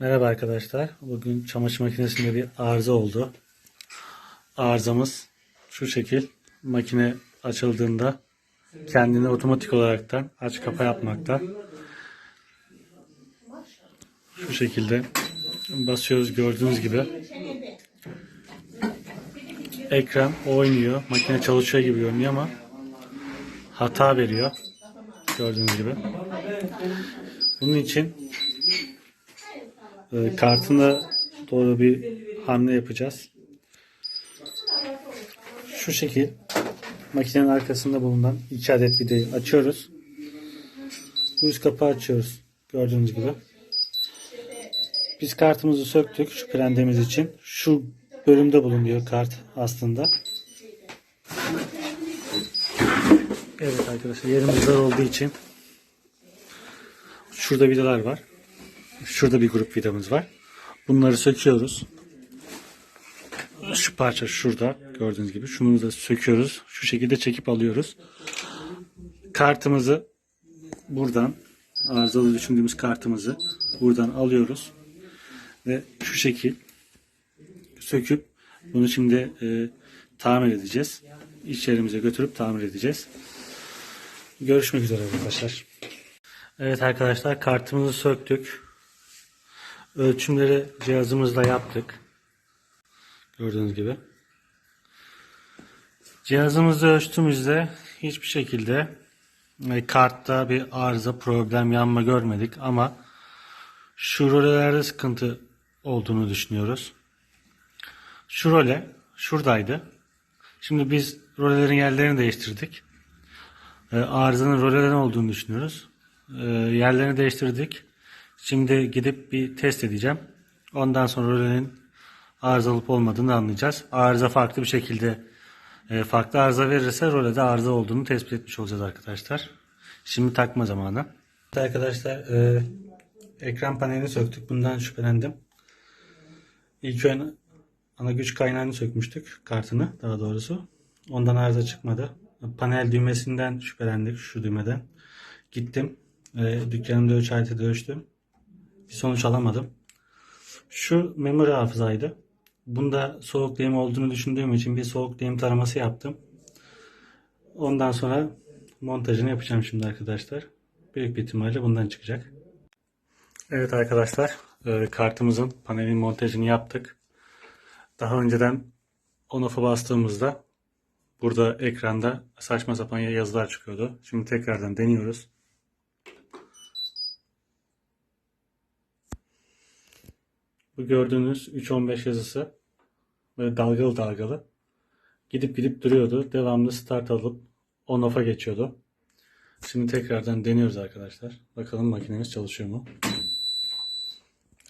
Merhaba arkadaşlar. Bugün çamaşır makinesinde bir arıza oldu. Arızamız şu şekil. Makine açıldığında kendini otomatik olaraktan aç kapa yapmakta. Şu şekilde basıyoruz gördüğünüz gibi. Ekran oynuyor. Makine çalışıyor gibi görünüyor ama hata veriyor. Gördüğünüz gibi. Bunun için e, kartına doğru bir hamle yapacağız. Şu şekil makinenin arkasında bulunan iki adet vidayı açıyoruz. Bu üst kapağı açıyoruz. Gördüğünüz gibi. Biz kartımızı söktük şu prendemiz için. Şu bölümde bulunuyor kart aslında. Evet arkadaşlar yerimiz dar olduğu için şurada vidalar var. Şurada bir grup vidamız var. Bunları söküyoruz. Şu parça şurada gördüğünüz gibi. Şunu da söküyoruz. Şu şekilde çekip alıyoruz. Kartımızı buradan arızalı düşündüğümüz kartımızı buradan alıyoruz. Ve şu şekil söküp bunu şimdi e, tamir edeceğiz. İş yerimize götürüp tamir edeceğiz. Görüşmek üzere arkadaşlar. Evet arkadaşlar kartımızı söktük. Ölçümleri cihazımızla yaptık. Gördüğünüz gibi. Cihazımızda ölçtüğümüzde hiçbir şekilde e, kartta bir arıza, problem, yanma görmedik ama şu rolelerde sıkıntı olduğunu düşünüyoruz. Şu role şuradaydı. Şimdi biz rolelerin yerlerini değiştirdik. E, Arızanın rolelerin olduğunu düşünüyoruz. E, Yerlerini değiştirdik. Şimdi gidip bir test edeceğim. Ondan sonra rolenin arıza olup olmadığını anlayacağız. Arıza farklı bir şekilde e, farklı arıza verirse rolede arıza olduğunu tespit etmiş olacağız arkadaşlar. Şimdi takma zamanı. Arkadaşlar e, ekran panelini söktük. Bundan şüphelendim. İlk ön ana güç kaynağını sökmüştük. Kartını daha doğrusu. Ondan arıza çıkmadı. Panel düğmesinden şüphelendik. Şu düğmeden. Gittim. E, dükkanımda ölçü aleti ölçtüm. Bir sonuç alamadım. Şu memori hafızaydı. Bunda soğuk lehim olduğunu düşündüğüm için bir soğuk lehim taraması yaptım. Ondan sonra montajını yapacağım şimdi arkadaşlar. Büyük bir ihtimalle bundan çıkacak. Evet arkadaşlar e, kartımızın panelin montajını yaptık. Daha önceden on off'a bastığımızda burada ekranda saçma sapan yazılar çıkıyordu. Şimdi tekrardan deniyoruz. Bu gördüğünüz 3.15 yazısı böyle dalgalı dalgalı gidip gidip duruyordu. Devamlı start alıp on off'a geçiyordu. Şimdi tekrardan deniyoruz arkadaşlar. Bakalım makinemiz çalışıyor mu?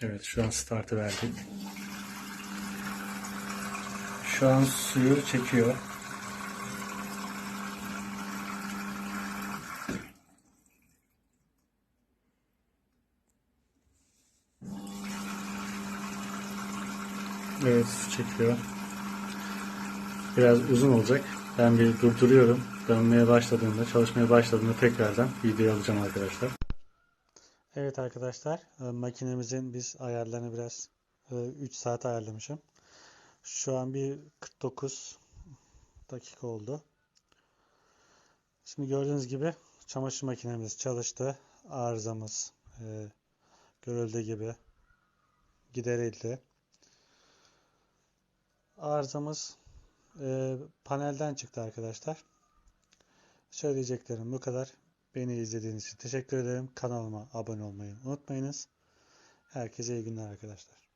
Evet şu an startı verdik. Şu an suyu çekiyor. Evet su çekiyor. Biraz uzun olacak. Ben bir durduruyorum. Dönmeye başladığında, çalışmaya başladığında tekrardan video alacağım arkadaşlar. Evet arkadaşlar, e, makinemizin biz ayarlarını biraz 3 saat ayarlamışım. Şu an bir 49 dakika oldu. Şimdi gördüğünüz gibi çamaşır makinemiz çalıştı. Arızamız e, görüldüğü gibi giderildi. Arızamız e, panelden çıktı arkadaşlar. Söyleyeceklerim bu kadar. Beni izlediğiniz için teşekkür ederim. Kanalıma abone olmayı unutmayınız. Herkese iyi günler arkadaşlar.